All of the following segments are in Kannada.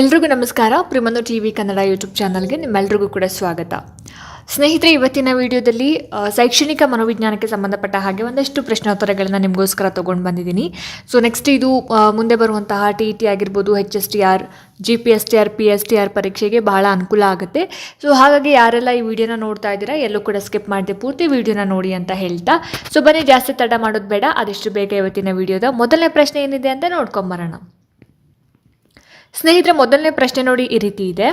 ಎಲ್ರಿಗೂ ನಮಸ್ಕಾರ. ಪ್ರಿಮನು ಟಿ ವಿ ಕನ್ನಡ ಯೂಟ್ಯೂಬ್ ಚಾನಲ್ಗೆ ನಿಮ್ಮೆಲ್ರಿಗೂ ಕೂಡ ಸ್ವಾಗತ. ಸ್ನೇಹಿತರೆ, ಇವತ್ತಿನ ವಿಡಿಯೋದಲ್ಲಿ ಶೈಕ್ಷಣಿಕ ಮನೋವಿಜ್ಞಾನಕ್ಕೆ ಸಂಬಂಧಪಟ್ಟ ಹಾಗೆ ಒಂದಷ್ಟು ಪ್ರಶ್ನೋತ್ತರಗಳನ್ನು ನಿಮಗೋಸ್ಕರ ತೊಗೊಂಡು ಬಂದಿದ್ದೀನಿ. ಸೊ ನೆಕ್ಸ್ಟ್ ಇದು ಮುಂದೆ ಬರುವಂತಹ ಟಿ ಇ ಟಿ ಆಗಿರ್ಬೋದು H S T R G P S T R P S T R ಪರೀಕ್ಷೆಗೆ ಬಹಳ ಅನುಕೂಲ ಆಗುತ್ತೆ. ಸೊ ಹಾಗಾಗಿ ಯಾರೆಲ್ಲ ಈ ವಿಡಿಯೋನ ನೋಡ್ತಾ ಇದ್ದೀರಾ, ಎಲ್ಲೂ ಕೂಡ ಸ್ಕಿಪ್ ಮಾಡದೆ ಪೂರ್ತಿ ವಿಡಿಯೋನ ನೋಡಿ ಅಂತ ಹೇಳ್ತಾ. ಸೊ ಬನ್ನಿ, ಜಾಸ್ತಿ ತಡ ಮಾಡೋದು ಬೇಡ ಅದೆಷ್ಟು ಬೇಗ ಇವತ್ತಿನ ವಿಡಿಯೋದ ಮೊದಲನೇ ಪ್ರಶ್ನೆ ಏನಿದೆ ಅಂತ ನೋಡ್ಕೊಂಬರೋಣ ಸ್ನೇಹಿತರೆ, ಮೊದಲನೇ ಪ್ರಶ್ನೆ ನೋಡಿ ಈ ರೀತಿ ಇದೆ.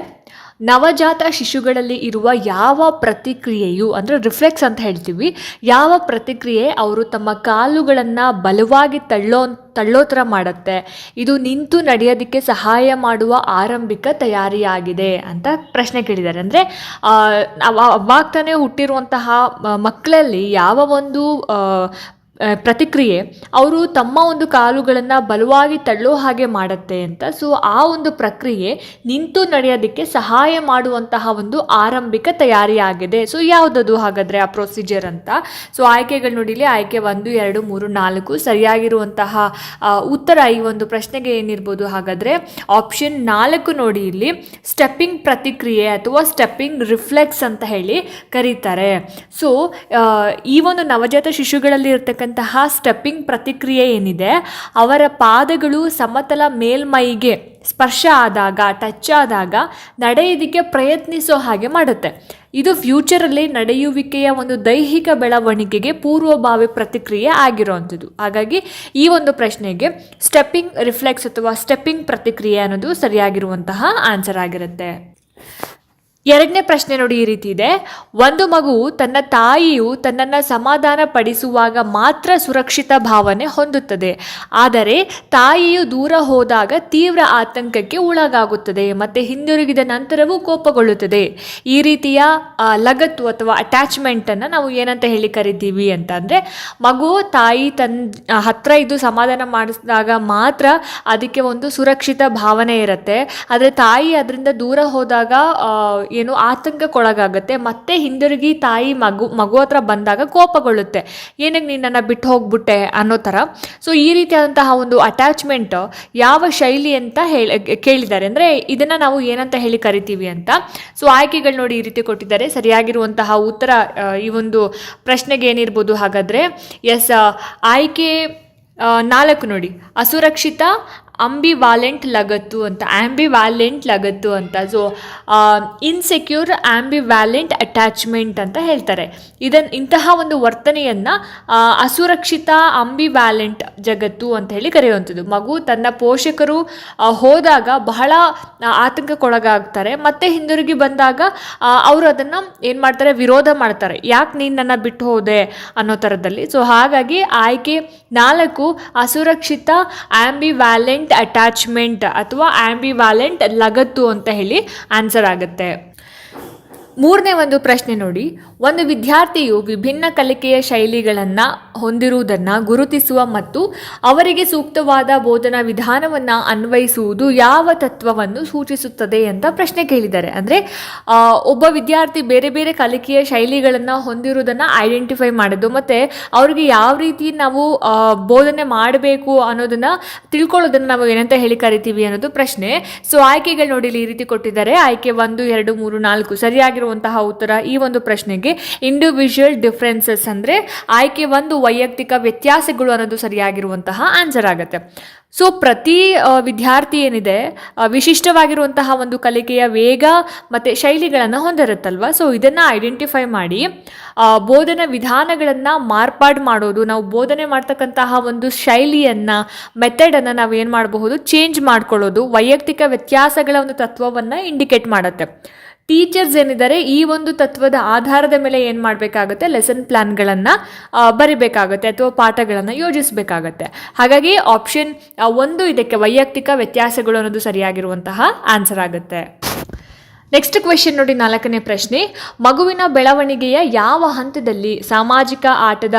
ನವಜಾತ ಶಿಶುಗಳಲ್ಲಿ ಇರುವ ಯಾವ ಪ್ರತಿಕ್ರಿಯೆಯು, ಅಂದರೆ ರಿಫ್ಲೆಕ್ಸ್ ಅಂತ ಹೇಳ್ತೀವಿ, ಯಾವ ಪ್ರತಿಕ್ರಿಯೆ ಅವರು ತಮ್ಮ ಕಾಲುಗಳನ್ನು ಬಲವಾಗಿ ತಳ್ಳೋ ತಳ್ಳೋ ಥರ ಮಾಡುತ್ತೆ? ಇದು ನಿಂತು ನಡೆಯೋದಕ್ಕೆ ಸಹಾಯ ಮಾಡುವ ಆರಂಭಿಕ ತಯಾರಿಯಾಗಿದೆ ಅಂತ ಪ್ರಶ್ನೆ ಕೇಳಿದ್ದಾರೆ. ಅಂದರೆ ಅವಾಗ ತಾನೇ ಹುಟ್ಟಿರುವಂತಹ ಮಕ್ಕಳಲ್ಲಿ ಯಾವ ಒಂದು ಪ್ರತಿಕ್ರಿಯೆ, ಅವರು ತಮ್ಮ ಒಂದು ಕಾಲುಗಳನ್ನು ಬಲವಾಗಿ ತಳ್ಳೋ ಹಾಗೆ ಮಾಡುತ್ತೆ ಅಂತ. ಸೊ ಆ ಒಂದು ಪ್ರಕ್ರಿಯೆ ನಿಂತು ನಡೆಯೋದಕ್ಕೆ ಸಹಾಯ ಮಾಡುವಂತಹ ಒಂದು ಆರಂಭಿಕ ತಯಾರಿಯಾಗಿದೆ ಸೊ ಯಾವುದದು ಹಾಗಾದರೆ ಆ ಪ್ರೊಸೀಜರ್ ಅಂತ? ಸೊ ಆಯ್ಕೆಗಳು ನೋಡಿಲಿ, ಆಯ್ಕೆ ಒಂದು, ಎರಡು, ಮೂರು, ನಾಲ್ಕು ಸರಿಯಾಗಿರುವಂತಹ ಉತ್ತರ ಈ ಒಂದು ಪ್ರಶ್ನೆಗೆ ಏನಿರ್ಬೋದು ಹಾಗಾದರೆ ಆಪ್ಷನ್ ನಾಲ್ಕು ನೋಡಿ ಇಲ್ಲಿ ಸ್ಟೆಪ್ಪಿಂಗ್ ಪ್ರತಿಕ್ರಿಯೆ ಅಥವಾ ಸ್ಟೆಪ್ಪಿಂಗ್ ರಿಫ್ಲೆಕ್ಸ್ ಅಂತ ಹೇಳಿ ಕರೀತಾರೆ. ಸೊ ಈ ಒಂದು ನವಜಾತ ಶಿಶುಗಳಲ್ಲಿ ಇರತಕ್ಕಂತಹ ಸ್ಟೆಪ್ಪಿಂಗ್ ಪ್ರತಿಕ್ರಿಯೆ ಏನಿದೆ, ಅವರ ಪಾದಗಳು ಸಮತಲ ಮೇಲ್ಮೈಗೆ ಸ್ಪರ್ಶ ಆದಾಗ ಟಚ್ ಆದಾಗ ನಡೆಯೋದಕ್ಕೆ ಪ್ರಯತ್ನಿಸೋ ಹಾಗೆ ಮಾಡುತ್ತೆ. ಇದು ಫ್ಯೂಚರಲ್ಲಿ ನಡೆಯುವಿಕೆಯ ಒಂದು ದೈಹಿಕ ಬೆಳವಣಿಗೆಗೆ ಪೂರ್ವಭಾವಿ ಪ್ರತಿಕ್ರಿಯೆ ಆಗಿರುವಂಥದ್ದು ಹಾಗಾಗಿ ಈ ಒಂದು ಪ್ರಶ್ನೆಗೆ ಸ್ಟೆಪ್ಪಿಂಗ್ ರಿಫ್ಲೆಕ್ಸ್ ಅಥವಾ ಸ್ಟೆಪ್ಪಿಂಗ್ ಪ್ರತಿಕ್ರಿಯೆ ಅನ್ನೋದು ಸರಿಯಾಗಿರುವಂತಹ ಆನ್ಸರ್ ಆಗಿರುತ್ತೆ. ಎರಡನೇ ಪ್ರಶ್ನೆ ನೋಡಿ ಈ ರೀತಿ ಇದೆ. ಒಂದು ಮಗು ತನ್ನ ತಾಯಿಯು ತನ್ನನ್ನು ಸಮಾಧಾನ ಪಡಿಸುವಾಗ ಮಾತ್ರ ಸುರಕ್ಷಿತ ಭಾವನೆ ಹೊಂದುತ್ತದೆ. ಆದರೆ ತಾಯಿಯು ದೂರ ಹೋದಾಗ ತೀವ್ರ ಆತಂಕಕ್ಕೆ ಒಳಗಾಗುತ್ತದೆ ಮತ್ತು ಹಿಂದಿರುಗಿದ ನಂತರವೂ ಕೋಪಗೊಳ್ಳುತ್ತದೆ. ಈ ರೀತಿಯ ಲಗತ್ತು ಅಥವಾ ಅಟ್ಯಾಚ್ಮೆಂಟನ್ನು ನಾವು ಏನಂತ ಹೇಳಿ ಕರಿತೀವಿ ಅಂತಂದರೆ, ಮಗು ತಾಯಿ ತನ್ನ ಹತ್ರ ಇದ್ದು ಸಮಾಧಾನ ಮಾಡಿಸಿದಾಗ ಮಾತ್ರ ಅದಕ್ಕೆ ಒಂದು ಸುರಕ್ಷಿತ ಭಾವನೆ ಇರುತ್ತೆ. ಆದರೆ ತಾಯಿ ಅದರಿಂದ ದೂರ ಹೋದಾಗ ಏನು ಆತಂಕಕ್ಕೊಳಗಾಗುತ್ತೆ, ಮತ್ತೆ ಹಿಂದಿರುಗಿ ತಾಯಿ ಮಗು ಮಗು ಹತ್ರ ಬಂದಾಗ ಕೋಪಗೊಳ್ಳುತ್ತೆ. ಏನಕ್ಕೆ ನಿನ್ನನ್ನು ಬಿಟ್ಟು ಹೋಗ್ಬಿಟ್ಟೆ ಅನ್ನೋ ಥರ. ಸೊ ಈ ರೀತಿಯಾದಂತಹ ಒಂದು ಅಟ್ಯಾಚ್ಮೆಂಟ್ ಯಾವ ಶೈಲಿ ಅಂತ ಹೇಳಿ, ಕೇಳಿದ್ದಾರೆ. ಅಂದರೆ ಇದನ್ನು ನಾವು ಏನಂತ ಹೇಳಿ ಕರಿತೀವಿ ಅಂತ. ಸೊ ಆಯ್ಕೆಗಳು ನೋಡಿ ಈ ರೀತಿ ಕೊಟ್ಟಿದ್ದಾರೆ. ಸರಿಯಾಗಿರುವಂತಹ ಉತ್ತರ ಈ ಒಂದು ಪ್ರಶ್ನೆಗೆ ಏನಿರ್ಬೋದು ಹಾಗಾದರೆ ಎಸ್ ಆಯ್ಕೆ ನಾಲ್ಕು ನೋಡಿ. ಅಸುರಕ್ಷಿತ ಅಂಬಿವಾಲೆಂಟ್ ಲಗತ್ತು ಅಂತ ಆಂಬಿವ್ಯಾಲೆಂಟ್ ಲಗತ್ತು ಅಂತ ಸೊ ಇನ್ಸೆಕ್ಯೂರ್ ಆಂಬಿವ್ಯಾಲೆಂಟ್ ಅಟ್ಯಾಚ್ಮೆಂಟ್ ಅಂತ ಹೇಳ್ತಾರೆ. ಇದನ್ನು ಇಂತಹ ಒಂದು ವರ್ತನೆಯನ್ನು ಅಸುರಕ್ಷಿತ ಅಂಬಿವ್ಯಾಲೆಂಟ್ ಜಗತ್ತು ಅಂತ ಹೇಳಿ ಕರೆಯುವಂಥದ್ದು. ಮಗು ತನ್ನ ಪೋಷಕರು ಹೋದಾಗ ಬಹಳ ಆತಂಕಕ್ಕೊಳಗಾಗ್ತಾರೆ. ಮತ್ತೆ ಹಿಂದಿರುಗಿ ಬಂದಾಗ ಅವರು ಅದನ್ನು ಏನು ಮಾಡ್ತಾರೆ? ವಿರೋಧ ಮಾಡ್ತಾರೆ. ಯಾಕೆ ನೀನು ನನ್ನ ಬಿಟ್ಟು ಹೋದೆ ಅನ್ನೋ ಥರದಲ್ಲಿ ಸೊ ಹಾಗಾಗಿ ಆಯ್ಕೆ ನಾಲ್ಕು, ಅಸುರಕ್ಷಿತ ಅಟ್ಯಾಚ್ಮೆಂಟ್ ಅಥವಾ ಆಂಬಿವ್ಯಾಲೆಂಟ್ ಲಗತ್ತು ಅಂತ ಹೇಳಿ ಆನ್ಸರ್ ಆಗುತ್ತೆ. ಮೂರನೇ ಒಂದು ಪ್ರಶ್ನೆ ನೋಡಿ. ಒಂದು ವಿದ್ಯಾರ್ಥಿಯು ವಿಭಿನ್ನ ಕಲಿಕೆಯ ಶೈಲಿಗಳನ್ನು ಹೊಂದಿರುವುದನ್ನು ಗುರುತಿಸುವ ಮತ್ತು ಅವರಿಗೆ ಸೂಕ್ತವಾದ ಬೋಧನಾ ವಿಧಾನವನ್ನು ಅನ್ವಯಿಸುವುದು ಯಾವ ತತ್ವವನ್ನು ಸೂಚಿಸುತ್ತದೆ ಅಂತ ಪ್ರಶ್ನೆ ಕೇಳಿದ್ದಾರೆ. ಅಂದರೆ ಒಬ್ಬ ವಿದ್ಯಾರ್ಥಿ ಬೇರೆ ಬೇರೆ ಕಲಿಕೆಯ ಶೈಲಿಗಳನ್ನು ಹೊಂದಿರುವುದನ್ನು ಐಡೆಂಟಿಫೈ ಮಾಡೋದು ಮತ್ತು ಅವರಿಗೆ ಯಾವ ರೀತಿ ನಾವು ಬೋಧನೆ ಮಾಡಬೇಕು ಅನ್ನೋದನ್ನು ತಿಳ್ಕೊಳ್ಳೋದನ್ನು ನಾವು ಏನಂತ ಹೇಳಿ ಕರಿತೀವಿ ಅನ್ನೋದು ಪ್ರಶ್ನೆ. ಸೊ ಆಯ್ಕೆಗಳು ನೋಡಿ ಇಲ್ಲಿ ಈ ರೀತಿ ಕೊಟ್ಟಿದ್ದಾರೆ. ಆಯ್ಕೆ ಒಂದು, ಎರಡು, ಮೂರು, ನಾಲ್ಕು, ಸರಿಯಾಗಿರುವಂತಹ ಉತ್ತರ ಈ ಒಂದು ಪ್ರಶ್ನೆಗೆ. ಇಂಡಿವಿಜುವಲ್ ಡಿಫ್ರೆನ್ಸಸ್ ಅಂದರೆ ಆಯ್ಕೆ ಒಂದು ವೈಯಕ್ತಿಕ ವ್ಯತ್ಯಾಸಗಳು ಅನ್ನೋದು ಸರಿಯಾಗಿರುವಂತಹ ಆನ್ಸರ್ ಆಗುತ್ತೆ. ಸೊ ಪ್ರತಿ ವಿದ್ಯಾರ್ಥಿ ಏನಿದೆ ವಿಶಿಷ್ಟವಾಗಿರುವಂತಹ ಒಂದು ಕಲಿಕೆಯ ವೇಗ ಮತ್ತು ಶೈಲಿಗಳನ್ನು ಹೊಂದಿರುತ್ತಲ್ವ? ಸೊ ಇದನ್ನು ಐಡೆಂಟಿಫೈ ಮಾಡಿ ಬೋಧನಾ ವಿಧಾನಗಳನ್ನು ಮಾರ್ಪಾಡು ಮಾಡೋದು, ನಾವು ಬೋಧನೆ ಮಾಡ್ತಕ್ಕಂತಹ ಒಂದು ಶೈಲಿಯನ್ನು ಮೆಥಡನ್ನು ನಾವು ಏನು ಮಾಡಬಹುದು? ಚೇಂಜ್ ಮಾಡ್ಕೊಳ್ಳೋದು, ವೈಯಕ್ತಿಕ ವ್ಯತ್ಯಾಸಗಳ ಒಂದು ತತ್ವವನ್ನು ಇಂಡಿಕೇಟ್ ಮಾಡುತ್ತೆ. ಟೀಚರ್ಸ್ ಏನಿದ್ದಾರೆ, ಈ ಒಂದು ತತ್ವದ ಆಧಾರದ ಮೇಲೆ ಏನು ಮಾಡಬೇಕಾಗುತ್ತೆ ಲೆಸನ್ ಪ್ಲ್ಯಾನ್ಗಳನ್ನು ಬರಿಬೇಕಾಗುತ್ತೆ ಅಥವಾ ಪಾಠಗಳನ್ನು ಯೋಜಿಸಬೇಕಾಗತ್ತೆ. ಹಾಗಾಗಿ ಆಪ್ಷನ್ ಒಂದು ಇದಕ್ಕೆ ವೈಯಕ್ತಿಕ ವ್ಯತ್ಯಾಸಗಳು ಅನ್ನೋದು ಸರಿಯಾಗಿರುವಂತಹ ಆನ್ಸರ್ ಆಗುತ್ತೆ. ನೆಕ್ಸ್ಟ್ ಕ್ವೆಶನ್ ನೋಡಿ ನಾಲ್ಕನೇ ಪ್ರಶ್ನೆ. ಮಗುವಿನ ಬೆಳವಣಿಗೆಯ ಯಾವ ಹಂತದಲ್ಲಿ ಸಾಮಾಜಿಕ ಆಟದ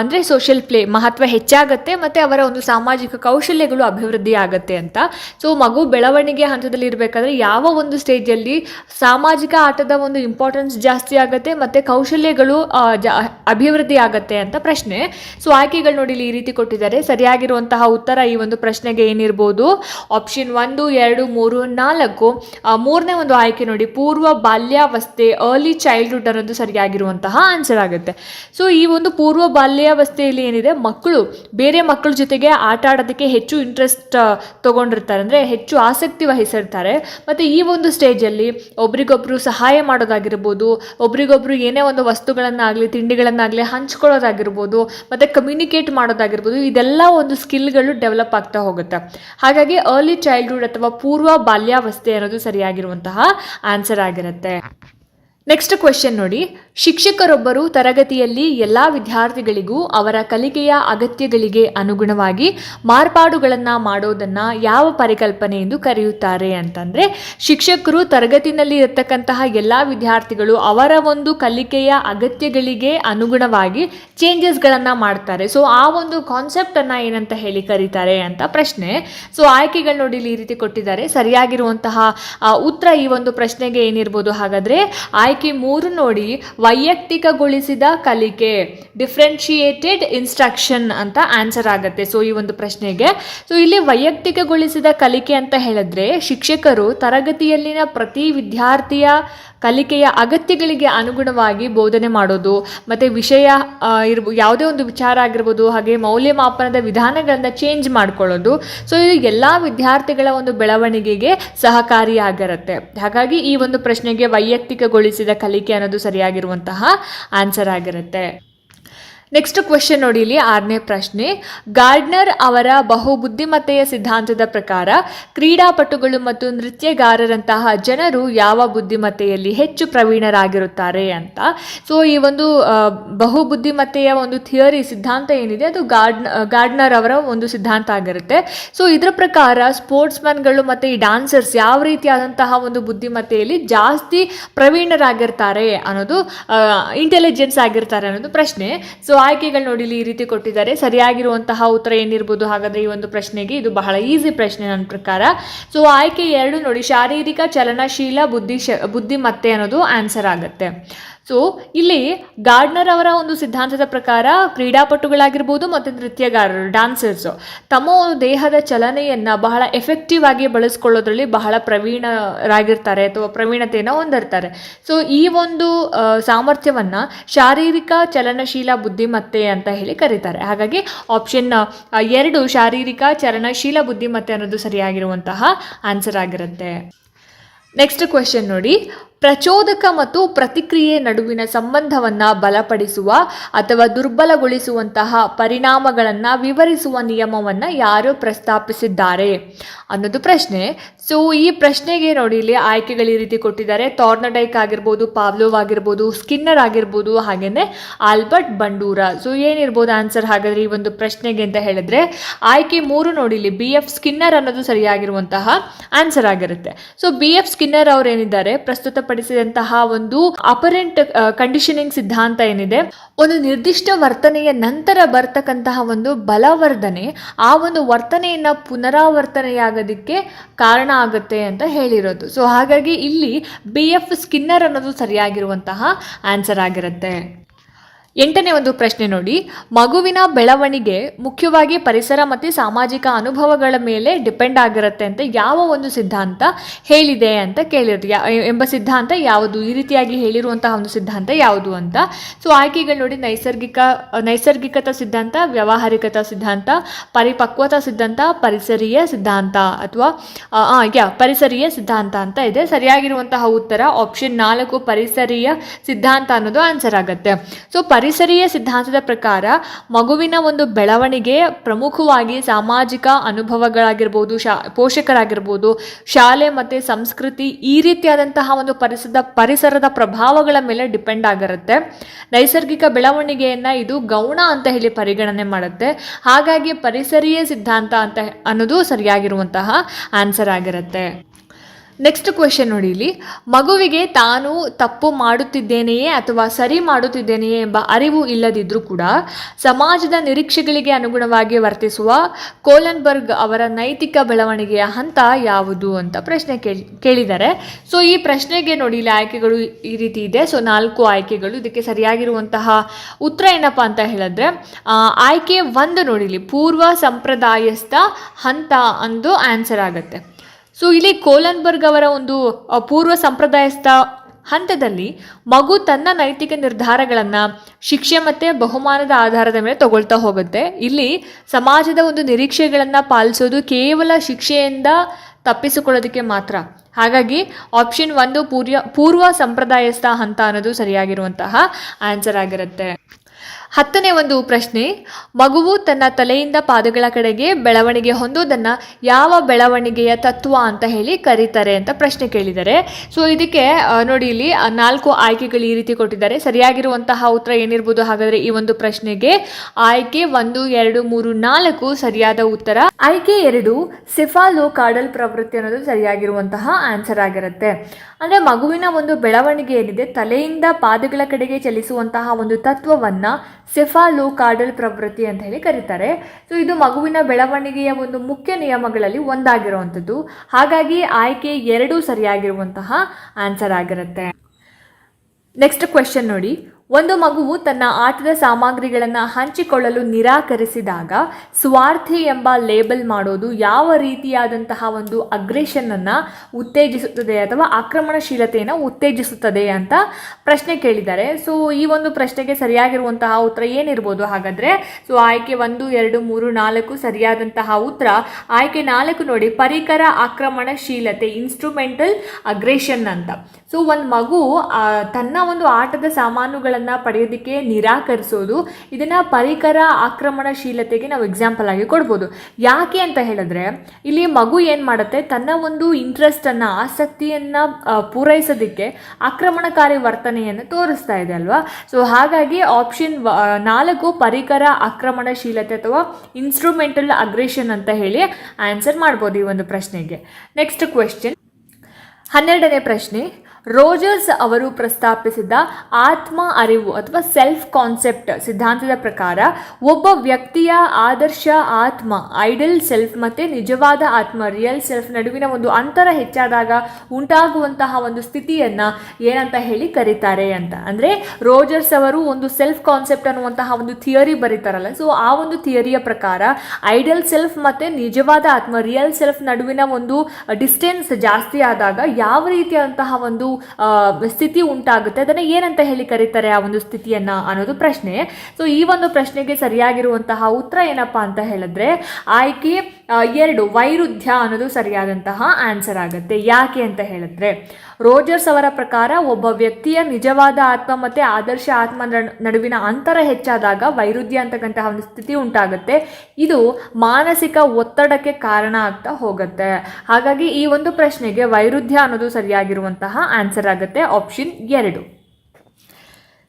ಅಂದರೆ ಸೋಷಿಯಲ್ ಪ್ಲೇ ಮಹತ್ವ ಹೆಚ್ಚಾಗತ್ತೆ ಮತ್ತು ಅವರ ಒಂದು ಸಾಮಾಜಿಕ ಕೌಶಲ್ಯಗಳು ಅಭಿವೃದ್ಧಿ ಆಗತ್ತೆ ಅಂತ. ಸೊ ಮಗು ಬೆಳವಣಿಗೆಯ ಹಂತದಲ್ಲಿ ಇರಬೇಕಾದ್ರೆ ಯಾವ ಒಂದು ಸ್ಟೇಜಲ್ಲಿ ಸಾಮಾಜಿಕ ಆಟದ ಒಂದು ಇಂಪಾರ್ಟೆನ್ಸ್ ಜಾಸ್ತಿ ಆಗುತ್ತೆ ಮತ್ತು ಕೌಶಲ್ಯಗಳು ಅಭಿವೃದ್ಧಿ ಆಗತ್ತೆ ಅಂತ ಪ್ರಶ್ನೆ. ಸೊ ಆಯ್ಕೆಗಳು ನೋಡಿ ಇಲ್ಲಿ ಈ ರೀತಿ ಕೊಟ್ಟಿದ್ದಾರೆ. ಸರಿಯಾಗಿರುವಂತಹ ಉತ್ತರ ಈ ಒಂದು ಪ್ರಶ್ನೆಗೆ ಏನಿರ್ಬೋದು? ಆಪ್ಷನ್ ಒಂದು, ಎರಡು, ಮೂರು, ನಾಲ್ಕು. ಮೂರನೇ ಒಂದು ಆಯ್ಕೆ ನೋಡಿ, ಪೂರ್ವ ಬಾಲ್ಯಾವಸ್ಥೆ ಅರ್ಲಿ ಚೈಲ್ಡ್ಹುಡ್ ಅನ್ನೋದು ಸರಿಯಾಗಿರುವಂತಹ ಆನ್ಸರ್ ಆಗುತ್ತೆ. ಸೊ ಈ ಒಂದು ಪೂರ್ವ ಬಾಲ್ಯಾವಸ್ಥೆಯಲ್ಲಿ ಏನಿದೆ, ಮಕ್ಕಳು, ಬೇರೆ ಮಕ್ಕಳ ಜೊತೆಗೆ ಆಟ ಆಡೋದಕ್ಕೆ ಹೆಚ್ಚು ಇಂಟ್ರೆಸ್ಟ್ ತಗೊಂಡಿರ್ತಾರೆ. ಅಂದರೆ ಹೆಚ್ಚು ಆಸಕ್ತಿ ವಹಿಸಿರ್ತಾರೆ. ಮತ್ತು ಈ ಒಂದು ಸ್ಟೇಜಲ್ಲಿ ಒಬ್ರಿಗೊಬ್ರು ಸಹಾಯ ಮಾಡೋದಾಗಿರ್ಬೋದು, ಒಬ್ರಿಗೊಬ್ರು ಏನೇ ಒಂದು ವಸ್ತುಗಳನ್ನಾಗಲಿ, ತಿಂಡಿಗಳನ್ನಾಗಲಿ ಹಂಚ್ಕೊಳ್ಳೋದಾಗಿರ್ಬೋದು, ಮತ್ತು ಕಮ್ಯುನಿಕೇಟ್ ಮಾಡೋದಾಗಿರ್ಬೋದು, ಇದೆಲ್ಲ ಒಂದು ಸ್ಕಿಲ್ಗಳು ಡೆವಲಪ್ ಆಗ್ತಾ ಹೋಗುತ್ತೆ. ಹಾಗಾಗಿ ಅರ್ಲಿ ಚೈಲ್ಡ್ಹುಡ್ ಅಥವಾ ಪೂರ್ವ ಬಾಲ್ಯಾವಸ್ಥೆ ಅನ್ನೋದು ಸರಿಯಾಗಿರುವಂತಹ ಆನ್ಸರ್ ಆಗಿರುತ್ತೆ. ನೆಕ್ಸ್ಟ್ ಕ್ವೆಶನ್ ನೋಡಿ. ಶಿಕ್ಷಕರೊಬ್ಬರು ತರಗತಿಯಲ್ಲಿ ಎಲ್ಲ ವಿದ್ಯಾರ್ಥಿಗಳಿಗೂ ಅವರ ಕಲಿಕೆಯ ಅಗತ್ಯಗಳಿಗೆ ಅನುಗುಣವಾಗಿ ಮಾರ್ಪಾಡುಗಳನ್ನು ಮಾಡೋದನ್ನು ಯಾವ ಪರಿಕಲ್ಪನೆ ಎಂದು ಕರೆಯುತ್ತಾರೆ ಅಂತಂದರೆ, ಶಿಕ್ಷಕರು ತರಗತಿನಲ್ಲಿ ಇರತಕ್ಕಂತಹ ಎಲ್ಲ ವಿದ್ಯಾರ್ಥಿಗಳು ಅವರ ಒಂದು ಕಲಿಕೆಯ ಅಗತ್ಯಗಳಿಗೆ ಅನುಗುಣವಾಗಿ ಚೇಂಜಸ್ಗಳನ್ನು ಮಾಡ್ತಾರೆ. ಸೊ ಆ ಒಂದು ಕಾನ್ಸೆಪ್ಟನ್ನು ಏನಂತ ಹೇಳಿ ಕರೀತಾರೆ ಅಂತ ಪ್ರಶ್ನೆ. ಸೊ ಆಯ್ಕೆಗಳು ನೋಡಿ ಈ ರೀತಿ ಕೊಟ್ಟಿದ್ದಾರೆ. ಸರಿಯಾಗಿರುವಂತಹ ಉತ್ತರ ಈ ಒಂದು ಪ್ರಶ್ನೆಗೆ ಏನಿರ್ಬೋದು ಹಾಗಾದರೆ, ಆಯ್ಕೆ ಮೂರು ನೋಡಿ ವೈಯಕ್ತಿಕಗೊಳಿಸಿದ ಕಲಿಕೆ ಡಿಫ್ರೆನ್ಶಿಯೇಟೆಡ್ ಇನ್ಸ್ಟ್ರಕ್ಷನ್ ಅಂತ ಆನ್ಸರ್ ಆಗುತ್ತೆ. ಸೊ ಈ ಒಂದು ಪ್ರಶ್ನೆಗೆ. ಸೊ ಇಲ್ಲಿ ವೈಯಕ್ತಿಕಗೊಳಿಸಿದ ಕಲಿಕೆ ಅಂತ ಹೇಳಿದ್ರೆ, ಶಿಕ್ಷಕರು ತರಗತಿಯಲ್ಲಿನ ಪ್ರತಿ ವಿದ್ಯಾರ್ಥಿಯ ಕಲಿಕೆಯ ಅಗತ್ಯಗಳಿಗೆ ಅನುಗುಣವಾಗಿ ಬೋಧನೆ ಮಾಡೋದು, ಮತ್ತು ವಿಷಯ ಇರ್ಬೋದು ಇರ್ಬೋ, ಯಾವುದೇ ಒಂದು ವಿಚಾರ ಆಗಿರ್ಬೋದು, ಹಾಗೆ ಮೌಲ್ಯಮಾಪನದ ವಿಧಾನಗಳನ್ನು ಚೇಂಜ್ ಮಾಡ್ಕೊಳ್ಳೋದು. ಸೊ ಇದು ಎಲ್ಲ ವಿದ್ಯಾರ್ಥಿಗಳ ಒಂದು ಬೆಳವಣಿಗೆಗೆ ಸಹಕಾರಿಯಾಗಿರುತ್ತೆ. ಹಾಗಾಗಿ ಈ ಒಂದು ಪ್ರಶ್ನೆಗೆ ವೈಯಕ್ತಿಕಗೊಳಿಸಿದ ಕಲಿಕೆ ಅನ್ನೋದು ಸರಿಯಾಗಿರುವಂತಹ ಆನ್ಸರ್ ಆಗಿರುತ್ತೆ. ನೆಕ್ಸ್ಟ್ ಕ್ವೆಶನ್ ನೋಡಿ ಇಲ್ಲಿ ಆರನೇ ಪ್ರಶ್ನೆ. ಗಾರ್ಡ್ನರ್ ಅವರ ಬಹುಬುದ್ಧಿಮತ್ತೆಯ ಸಿದ್ಧಾಂತದ ಪ್ರಕಾರ ಕ್ರೀಡಾಪಟುಗಳು ಮತ್ತು ನೃತ್ಯಗಾರರಂತಹ ಜನರು ಯಾವ ಬುದ್ಧಿಮತ್ತೆಯಲ್ಲಿ ಹೆಚ್ಚು ಪ್ರವೀಣರಾಗಿರುತ್ತಾರೆ ಅಂತ. ಸೊ ಈ ಒಂದು ಬಹುಬುದ್ಧಿಮತ್ತೆಯ ಒಂದು ಥಿಯರಿ ಸಿದ್ಧಾಂತ ಏನಿದೆ, ಅದು ಗಾರ್ಡ್ನ ಗಾರ್ಡ್ನರ್ ಅವರ ಒಂದು ಸಿದ್ಧಾಂತ ಆಗಿರುತ್ತೆ. ಸೊ ಇದರ ಪ್ರಕಾರ ಸ್ಪೋರ್ಟ್ಸ್ಮನ್ಗಳು ಮತ್ತು ಈ ಡಾನ್ಸರ್ಸ್ ಯಾವ ರೀತಿಯಾದಂತಹ ಒಂದು ಬುದ್ಧಿಮತ್ತೆಯಲ್ಲಿ ಜಾಸ್ತಿ ಪ್ರವೀಣರಾಗಿರ್ತಾರೆ ಅನ್ನೋದು ಇಂಟೆಲಿಜೆನ್ಸ್ ಆಗಿರ್ತಾರೆ ಅನ್ನೋದು ಪ್ರಶ್ನೆ. ಸೊ ಆಯ್ಕೆಗಳು ನೋಡಿ ಇಲ್ಲಿ ಈ ರೀತಿ ಕೊಟ್ಟಿದ್ದಾರೆ. ಸರಿಯಾಗಿರುವಂತಹ ಉತ್ತರ ಏನಿರ್ಬೋದು? ಹಾಗಾದ್ರೆ ಈ ಒಂದು ಪ್ರಶ್ನೆಗೆ ಇದು ಬಹಳ ಈಸಿ ಪ್ರಶ್ನೆ ನನ್ನ ಪ್ರಕಾರ. ಸೊ ಆಯ್ಕೆ ಎರಡು ನೋಡಿ. ಶಾರೀರಿಕ ಚಲನಶೀಲ ಬುದ್ಧಿ ಬುದ್ಧಿಮತ್ತೆ ಅನ್ನೋದು ಆನ್ಸರ್ ಆಗುತ್ತೆ. ಸೊ ಇಲ್ಲಿ ಗಾರ್ಡ್ನರ್ ಅವರ ಒಂದು ಸಿದ್ಧಾಂತದ ಪ್ರಕಾರ ಕ್ರೀಡಾಪಟುಗಳಾಗಿರ್ಬೋದು ಮತ್ತು ನೃತ್ಯಗಾರರು ಡ್ಯಾನ್ಸರ್ಸು ತಮ್ಮ ದೇಹದ ಚಲನೆಯನ್ನು ಬಹಳ ಎಫೆಕ್ಟಿವ್ ಆಗಿ ಬಳಸ್ಕೊಳ್ಳೋದ್ರಲ್ಲಿ ಬಹಳ ಪ್ರವೀಣರಾಗಿರ್ತಾರೆ ಅಥವಾ ಪ್ರವೀಣತೆಯನ್ನು ಹೊಂದಿರ್ತಾರೆ. ಸೊ ಈ ಒಂದು ಸಾಮರ್ಥ್ಯವನ್ನು ಶಾರೀರಿಕ ಚಲನಶೀಲ ಬುದ್ಧಿಮತ್ತೆ ಅಂತ ಹೇಳಿ ಕರೀತಾರೆ. ಹಾಗಾಗಿ ಆಪ್ಷನ್ ಎರಡು ಶಾರೀರಿಕ ಚಲನಶೀಲ ಬುದ್ಧಿಮತ್ತೆ ಅನ್ನೋದು ಸರಿಯಾಗಿರುವಂತಹ ಆನ್ಸರ್ ಆಗಿರುತ್ತೆ. ನೆಕ್ಸ್ಟ್ ಕ್ವೆಶನ್ ನೋಡಿ. ಪ್ರಚೋದಕ ಮತ್ತು ಪ್ರತಿಕ್ರಿಯೆ ನಡುವಿನ ಸಂಬಂಧವನ್ನು ಬಲಪಡಿಸುವ ಅಥವಾ ದುರ್ಬಲಗೊಳಿಸುವಂತಹ ಪರಿಣಾಮಗಳನ್ನು ವಿವರಿಸುವ ನಿಯಮವನ್ನು ಯಾರು ಪ್ರಸ್ತಾಪಿಸಿದ್ದಾರೆ. ಅನ್ನೋದು ಪ್ರಶ್ನೆ. ಸೊ ಈ ಪ್ರಶ್ನೆಗೆ ನೋಡಿ, ಇಲ್ಲಿ ಆಯ್ಕೆಗಳು ಈ ರೀತಿ ಕೊಟ್ಟಿದ್ದಾರೆ. ಥಾರ್ನಡೈಕ್ ಆಗಿರ್ಬೋದು, ಪಾವ್ಲೋವ್ ಆಗಿರ್ಬೋದು, ಸ್ಕಿನ್ನರ್ ಆಗಿರ್ಬೋದು ಹಾಗೆಯೇ ಆಲ್ಬರ್ಟ್ ಬಂಡೂರ. ಸೊ ಏನಿರ್ಬೋದು ಆನ್ಸರ್ ಹಾಗಾದ್ರೆ ಈ ಒಂದು ಪ್ರಶ್ನೆಗೆ ಅಂತ ಹೇಳಿದ್ರೆ, ಆಯ್ಕೆ ಮೂರು ನೋಡಿ, ಇಲ್ಲಿ ಬಿ ಎಫ್ ಸ್ಕಿನ್ನರ್ ಅನ್ನೋದು ಸರಿಯಾಗಿರುವಂತಹ ಆನ್ಸರ್ ಆಗಿರುತ್ತೆ. ಸೊ ಬಿ ಎಫ್ ಸ್ಕಿನ್ನರ್ ಅವರೇನಿದ್ದಾರೆ ಪ್ರಸ್ತುತಪಡಿಸಿದಂತಹ ಒಂದು ಅಪರೆಂಟ್ ಕಂಡೀಷನಿಂಗ್ ಸಿದ್ಧಾಂತ ಏನಿದೆ, ಒಂದು ನಿರ್ದಿಷ್ಟ ವರ್ತನೆಯ ನಂತರ ಬರ್ತಕ್ಕಂತಹ ಒಂದು ಬಲವರ್ಧನೆ, ಆ ಒಂದು ವರ್ತನೆಯನ್ನ ಪುನರಾವರ್ತನೆಯಾಗೋದಕ್ಕೆ ಕಾರಣ ಆಗುತ್ತೆ ಅಂತ ಹೇಳಿರೋದು. ಸೊ ಹಾಗಾಗಿ ಇಲ್ಲಿ ಬಿ ಎಫ್ ಸ್ಕಿನ್ನರ್ ಅನ್ನೋದು ಸರಿಯಾಗಿರುವಂತಹ ಆನ್ಸರ್ ಆಗಿರುತ್ತೆ. ಎಂಟನೇ ಒಂದು ಪ್ರಶ್ನೆ ನೋಡಿ. ಮಗುವಿನ ಬೆಳವಣಿಗೆ ಮುಖ್ಯವಾಗಿ ಪರಿಸರ ಮತ್ತು ಸಾಮಾಜಿಕ ಅನುಭವಗಳ ಮೇಲೆ ಡಿಪೆಂಡ್ ಆಗಿರುತ್ತೆ ಅಂತ ಯಾವ ಒಂದು ಸಿದ್ಧಾಂತ ಹೇಳಿದೆ ಅಂತ ಕೇಳಿರುತ್ತೆ ಯಾ- ಎಂಬ ಸಿದ್ಧಾಂತ ಯಾವುದು? ಈ ರೀತಿಯಾಗಿ ಹೇಳಿರುವಂತಹ ಒಂದು ಸಿದ್ಧಾಂತ ಯಾವುದು ಅಂತ. ಸೊ ಆಯ್ಕೆಗಳು ನೋಡಿ, ನೈಸರ್ಗಿಕ, ನೈಸರ್ಗಿಕತಾ ಸಿದ್ಧಾಂತ, ವ್ಯಾವಹಾರಿಕತಾ ಸಿದ್ಧಾಂತ, ಪರಿಪಕ್ವತಾ ಸಿದ್ಧಾಂತ, ಪರಿಸರೀಯ ಸಿದ್ಧಾಂತ ಅಥವಾ ಯಾ, ಪರಿಸರೀಯ ಸಿದ್ಧಾಂತ ಅಂತ ಇದೆ. ಸರಿಯಾಗಿರುವಂತಹ ಉತ್ತರ ಆಪ್ಷನ್ ನಾಲ್ಕು, ಪರಿಸರೀಯ ಸಿದ್ಧಾಂತ ಅನ್ನೋದು ಆನ್ಸರ್ ಆಗುತ್ತೆ. ಸೊ ಪರಿಸರೀಯ ಸಿದ್ಧಾಂತದ ಪ್ರಕಾರ ಮಗುವಿನ ಒಂದು ಬೆಳವಣಿಗೆ ಪ್ರಮುಖವಾಗಿ ಸಾಮಾಜಿಕ ಅನುಭವಗಳಾಗಿರ್ಬೋದು, ಶಾ, ಪೋಷಕರಾಗಿರ್ಬೋದು, ಶಾಲೆ ಮತ್ತು ಸಂಸ್ಕೃತಿ ಈ ರೀತಿಯಾದಂತಹ ಒಂದು ಪರಿಸರದ ಪರಿಸರದ ಪ್ರಭಾವಗಳ ಮೇಲೆ ಡಿಪೆಂಡ್ ಆಗಿರುತ್ತೆ. ನೈಸರ್ಗಿಕ ಬೆಳವಣಿಗೆಯನ್ನು ಇದು ಗೌಣ ಅಂತ ಹೇಳಿ ಪರಿಗಣನೆ ಮಾಡುತ್ತೆ. ಹಾಗಾಗಿ ಪರಿಸರೀಯ ಸಿದ್ಧಾಂತ ಅಂತ ಅನ್ನೋದು ಸರಿಯಾಗಿರುವಂತಹ ಆನ್ಸರ್ ಆಗಿರುತ್ತೆ. ನೆಕ್ಸ್ಟ್ ಕ್ವೆಶನ್ ನೋಡಿ ಇಲ್ಲಿ. ಮಗುವಿಗೆ ತಾನು ತಪ್ಪು ಮಾಡುತ್ತಿದ್ದೇನೆಯೇ ಅಥವಾ ಸರಿ ಮಾಡುತ್ತಿದ್ದೇನೆಯೇ ಎಂಬ ಅರಿವು ಇಲ್ಲದಿದ್ದರೂ ಕೂಡ ಸಮಾಜದ ನಿರೀಕ್ಷೆಗಳಿಗೆ ಅನುಗುಣವಾಗಿ ವರ್ತಿಸುವ ಕೋಲನ್ಬರ್ಗ್ ಅವರ ನೈತಿಕ ಬೆಳವಣಿಗೆಯ ಹಂತ ಯಾವುದು ಅಂತ ಪ್ರಶ್ನೆ ಕೇಳಿ, ಕೇಳಿದ್ದಾರೆ. ಸೊ ಈ ಪ್ರಶ್ನೆಗೆ ನೋಡಿ ಇಲ್ಲಿ ಆಯ್ಕೆಗಳು ಈ ರೀತಿ ಇದೆ. ಸೊ ನಾಲ್ಕು ಆಯ್ಕೆಗಳು. ಇದಕ್ಕೆ ಸರಿಯಾಗಿರುವಂತಹ ಉತ್ತರ ಏನಪ್ಪ ಅಂತ ಹೇಳಿದ್ರೆ ಆಯ್ಕೆ ಒಂದು ನೋಡಿ ಇಲ್ಲಿ. ಪೂರ್ವ ಸಂಪ್ರದಾಯಸ್ಥ ಹಂತ ಅಂದು ಆನ್ಸರ್ ಆಗುತ್ತೆ. ಸೊ ಇಲ್ಲಿ ಕೋಲನ್ಬರ್ಗ್ ಅವರ ಒಂದು ಪೂರ್ವ ಸಂಪ್ರದಾಯಸ್ಥ ಹಂತದಲ್ಲಿ ಮಗು ತನ್ನ ನೈತಿಕ ನಿರ್ಧಾರಗಳನ್ನು ಶಿಕ್ಷೆ ಮತ್ತು ಬಹುಮಾನದ ಆಧಾರದ ಮೇಲೆ ತಗೊಳ್ತಾ ಹೋಗುತ್ತೆ. ಇಲ್ಲಿ ಸಮಾಜದ ಒಂದು ನಿರೀಕ್ಷೆಗಳನ್ನು ಪಾಲಿಸೋದು ಕೇವಲ ಶಿಕ್ಷೆಯಿಂದ ತಪ್ಪಿಸಿಕೊಳ್ಳೋದಕ್ಕೆ ಮಾತ್ರ. ಹಾಗಾಗಿ ಆಪ್ಷನ್ ಒಂದು ಪೂರ್ವ ಪೂರ್ವ ಸಂಪ್ರದಾಯಸ್ಥ ಹಂತ ಅನ್ನೋದು ಸರಿಯಾಗಿರುವಂತಹ ಆನ್ಸರ್ ಆಗಿರುತ್ತೆ. ಹತ್ತನೇ ಒಂದು ಪ್ರಶ್ನೆ, ಮಗುವು ತನ್ನ ತಲೆಯಿಂದ ಪಾದಗಳ ಕಡೆಗೆ ಬೆಳವಣಿಗೆ ಹೊಂದುವುದನ್ನು ಯಾವ ಬೆಳವಣಿಗೆಯ ತತ್ವ ಅಂತ ಹೇಳಿ ಕರೀತಾರೆ ಅಂತ ಪ್ರಶ್ನೆ ಕೇಳಿದ್ದಾರೆ. ಸೊ ಇದಕ್ಕೆ ನೋಡಿ ಇಲ್ಲಿ ನಾಲ್ಕು ಆಯ್ಕೆಗಳು ಈ ರೀತಿ ಕೊಟ್ಟಿದ್ದಾರೆ. ಸರಿಯಾಗಿರುವಂತಹ ಉತ್ತರ ಏನಿರ್ಬೋದು? ಹಾಗಾದರೆ ಈ ಒಂದು ಪ್ರಶ್ನೆಗೆ ಆಯ್ಕೆ ಒಂದು, ಎರಡು, ಮೂರು, ನಾಲ್ಕು ಸರಿಯಾದ ಉತ್ತರ. ಆಯ್ಕೆ ಎರಡು ಸಿಫಾಲೋ ಕಾಡಲ್ ಪ್ರವೃತ್ತಿ ಅನ್ನೋದು ಸರಿಯಾಗಿರುವಂತಹ ಆನ್ಸರ್ ಆಗಿರುತ್ತೆ. ಅಂದರೆ ಮಗುವಿನ ಒಂದು ಬೆಳವಣಿಗೆ ಏನಿದೆ? ತಲೆಯಿಂದ ಪಾದಗಳ ಕಡೆಗೆ ಚಲಿಸುವಂತಹ ಒಂದು ತತ್ವವನ್ನು ಸೆಫಾಲೋ ಕಾಡಲ್ ಪ್ರವೃತ್ತಿ ಅಂತ ಹೇಳಿ ಕರೀತಾರೆ. ಸೊ ಇದು ಮಗುವಿನ ಬೆಳವಣಿಗೆಯ ಒಂದು ಮುಖ್ಯ ನಿಯಮಗಳಲ್ಲಿ ಒಂದಾಗಿರುವಂಥದ್ದು. ಹಾಗಾಗಿ ಆಯ್ಕೆ ಎರಡೂ ಸರಿಯಾಗಿರುವಂತಹ ಆನ್ಸರ್ ಆಗಿರುತ್ತೆ. ನೆಕ್ಸ್ಟ್ ಕ್ವೆಶನ್ ನೋಡಿ. ಒಂದು ಮಗುವು ತನ್ನ ಆಟದ ಸಾಮಗ್ರಿಗಳನ್ನು ಹಂಚಿಕೊಳ್ಳಲು ನಿರಾಕರಿಸಿದಾಗ ಸ್ವಾರ್ಥಿ ಎಂಬ ಲೇಬಲ್ ಮಾಡೋದು ಯಾವ ರೀತಿಯಾದಂತಹ ಒಂದು ಅಗ್ರೆಷನನ್ನು ಉತ್ತೇಜಿಸುತ್ತದೆ ಅಥವಾ ಆಕ್ರಮಣಶೀಲತೆಯನ್ನು ಉತ್ತೇಜಿಸುತ್ತದೆ ಅಂತ ಪ್ರಶ್ನೆ ಕೇಳಿದ್ದಾರೆ. ಸೊ ಈ ಒಂದು ಪ್ರಶ್ನೆಗೆ ಸರಿಯಾಗಿರುವಂತಹ ಉತ್ತರ ಏನಿರ್ಬೋದು? ಹಾಗಾದರೆ ಸೊ ಆಯ್ಕೆ ಒಂದು, ಎರಡು, ಮೂರು, ನಾಲ್ಕು ಸರಿಯಾದಂತಹ ಉತ್ತರ. ಆಯ್ಕೆ ನಾಲ್ಕು ನೋಡಿ, ಪರಿಕರ ಆಕ್ರಮಣಶೀಲತೆ ಇನ್ಸ್ಟ್ರೂಮೆಂಟಲ್ ಅಗ್ರೆಷನ್ ಅಂತ. ಸೊ ಒಂದು ಮಗು ತನ್ನ ಒಂದು ಆಟದ ಸಾಮಾನುಗಳನ್ನು ಪಡೆಯೋದಕ್ಕೆ ನಿರಾಕರಿಸೋದು, ಇದನ್ನು ಪರಿಕರ ಆಕ್ರಮಣಶೀಲತೆಗೆ ನಾವು ಎಕ್ಸಾಂಪಲ್ ಆಗಿ ಕೊಡ್ಬೋದು. ಯಾಕೆ ಅಂತ ಹೇಳಿದ್ರೆ, ಇಲ್ಲಿ ಮಗು ಏನು ಮಾಡುತ್ತೆ, ತನ್ನ ಒಂದು ಇಂಟ್ರೆಸ್ಟನ್ನು ಆಸಕ್ತಿಯನ್ನು ಪೂರೈಸೋದಕ್ಕೆ ಆಕ್ರಮಣಕಾರಿ ವರ್ತನೆಯನ್ನು ತೋರಿಸ್ತಾ ಇದೆ ಅಲ್ವಾ? ಸೊ ಹಾಗಾಗಿ ಆಪ್ಷನ್ ನಾಲ್ಕು ಪರಿಕರ ಆಕ್ರಮಣಶೀಲತೆ ಅಥವಾ ಇನ್ಸ್ಟ್ರೂಮೆಂಟಲ್ ಅಗ್ರೆಷನ್ ಅಂತ ಹೇಳಿ ಆನ್ಸರ್ ಮಾಡ್ಬೋದು ಈ ಒಂದು ಪ್ರಶ್ನೆಗೆ. ನೆಕ್ಸ್ಟ್ ಕ್ವೆಶ್ಚನ್ ಹನ್ನೆರಡನೇ ಪ್ರಶ್ನೆ. ರೋಜರ್ಸ್ ಅವರು ಪ್ರಸ್ತಾಪಿಸಿದ ಆತ್ಮ ಅರಿವು ಅಥವಾ ಸೆಲ್ಫ್ ಕಾನ್ಸೆಪ್ಟ್ ಸಿದ್ಧಾಂತದ ಪ್ರಕಾರ ಒಬ್ಬ ವ್ಯಕ್ತಿಯ ಆದರ್ಶ ಆತ್ಮ ಐಡಲ್ ಸೆಲ್ಫ್ ಮತ್ತು ನಿಜವಾದ ಆತ್ಮ ರಿಯಲ್ ಸೆಲ್ಫ್ ನಡುವಿನ ಒಂದು ಅಂತರ ಹೆಚ್ಚಾದಾಗ ಉಂಟಾಗುವಂತಹ ಒಂದು ಸ್ಥಿತಿಯನ್ನು ಏನಂತ ಹೇಳಿ ಕರೀತಾರೆ ಅಂತ. ಅಂದರೆ ರೋಜರ್ಸ್ ಅವರು ಒಂದು ಸೆಲ್ಫ್ ಕಾನ್ಸೆಪ್ಟ್ ಅನ್ನುವಂತಹ ಒಂದು ಥಿಯರಿ ಬರೀತಾರಲ್ಲ. ಸೊ ಆ ಒಂದು ಥಿಯರಿಯ ಪ್ರಕಾರ ಐಡಲ್ ಸೆಲ್ಫ್ ಮತ್ತು ನಿಜವಾದ ಆತ್ಮ ರಿಯಲ್ ಸೆಲ್ಫ್ ನಡುವಿನ ಒಂದು ಡಿಸ್ಟೆನ್ಸ್ ಜಾಸ್ತಿ ಆದಾಗ ಯಾವ ರೀತಿಯಾದಂತಹ ಒಂದು ಸ್ಥಿತಿ ಉಂಟಾಗುತ್ತೆ. ಅದನ್ನು ಏನಂತ ಹೇಳಿ ಕರೀತಾರೆ ಆ ಒಂದು ಸ್ಥಿತಿಯನ್ನ ಅನ್ನೋದು ಪ್ರಶ್ನೆ. ಸೊ ಈ ಒಂದು ಪ್ರಶ್ನೆಗೆ ಸರಿಯಾಗಿರುವಂತಹ ಉತ್ತರ ಏನಪ್ಪಾ ಅಂತ ಹೇಳಿದ್ರೆ, ಆಯ್ಕೆ ಎರಡು, ವೈರುಧ್ಯ ಅನ್ನೋದು ಸರಿಯಾದಂತಹ ಆನ್ಸರ್ ಆಗುತ್ತೆ. ಯಾಕೆ ಅಂತ ಹೇಳಿದ್ರೆ, ರೋಜರ್ಸ್ ಅವರ ಪ್ರಕಾರ ಒಬ್ಬ ವ್ಯಕ್ತಿಯ ನಿಜವಾದ ಆತ್ಮ ಮತ್ತೆ ಆದರ್ಶ ಆತ್ಮ ನಡುವಿನ ಅಂತರ ಹೆಚ್ಚಾದಾಗ ವೈರುಧ್ಯ ಅಂತಕ್ಕಂತಹ ಒಂದು ಸ್ಥಿತಿ ಉಂಟಾಗುತ್ತೆ. ಇದು ಮಾನಸಿಕ ಒತ್ತಡಕ್ಕೆ ಕಾರಣ ಆಗ್ತಾ ಹೋಗುತ್ತೆ. ಹಾಗಾಗಿ ಈ ಒಂದು ಪ್ರಶ್ನೆಗೆ ವೈರುಧ್ಯ ಅನ್ನೋದು ಸರಿಯಾಗಿರುವಂತಹ ಆನ್ಸರ್ ಆಗುತ್ತೆ ಆಪ್ಷನ್ ಎರಡು.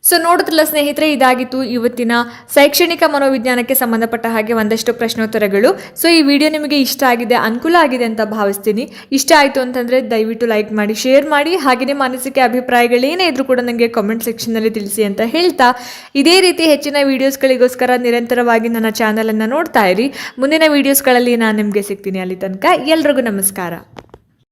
ಸೊ ನೋಡುತ್ತಿಲ್ಲ ಸ್ನೇಹಿತರೆ, ಇದಾಗಿತ್ತು ಇವತ್ತಿನ ಶೈಕ್ಷಣಿಕ ಮನೋವಿಜ್ಞಾನಕ್ಕೆ ಸಂಬಂಧಪಟ್ಟ ಹಾಗೆ ಒಂದಷ್ಟು ಪ್ರಶ್ನೋತ್ತರಗಳು. ಸೊ ಈ ವಿಡಿಯೋ ನಿಮಗೆ ಇಷ್ಟ ಆಗಿದೆ, ಅನುಕೂಲ ಆಗಿದೆ ಅಂತ ಭಾವಿಸ್ತೀನಿ. ಇಷ್ಟ ಆಯಿತು ಅಂತಂದರೆ ದಯವಿಟ್ಟು ಲೈಕ್ ಮಾಡಿ, ಶೇರ್ ಮಾಡಿ. ಹಾಗೆಯೇ ಮಾನಸಿಕ ಅಭಿಪ್ರಾಯಗಳೇನೇ ಇದ್ರೂ ಕೂಡ ನನಗೆ ಕಾಮೆಂಟ್ ಸೆಕ್ಷನ್ನಲ್ಲಿ ತಿಳಿಸಿ ಅಂತ ಹೇಳ್ತಾ. ಇದೇ ರೀತಿ ಹೆಚ್ಚಿನ ವೀಡಿಯೋಸ್ಗಳಿಗೋಸ್ಕರ ನಿರಂತರವಾಗಿ ನನ್ನ ಚಾನಲನ್ನು ನೋಡ್ತಾ ಇರಿ. ಮುಂದಿನ ವೀಡಿಯೋಸ್ಗಳಲ್ಲಿ ನಾನು ನಿಮಗೆ ಸಿಗ್ತೀನಿ ಅಲ್ಲಿ ತನಕ. ಎಲ್ರಿಗೂ ನಮಸ್ಕಾರ.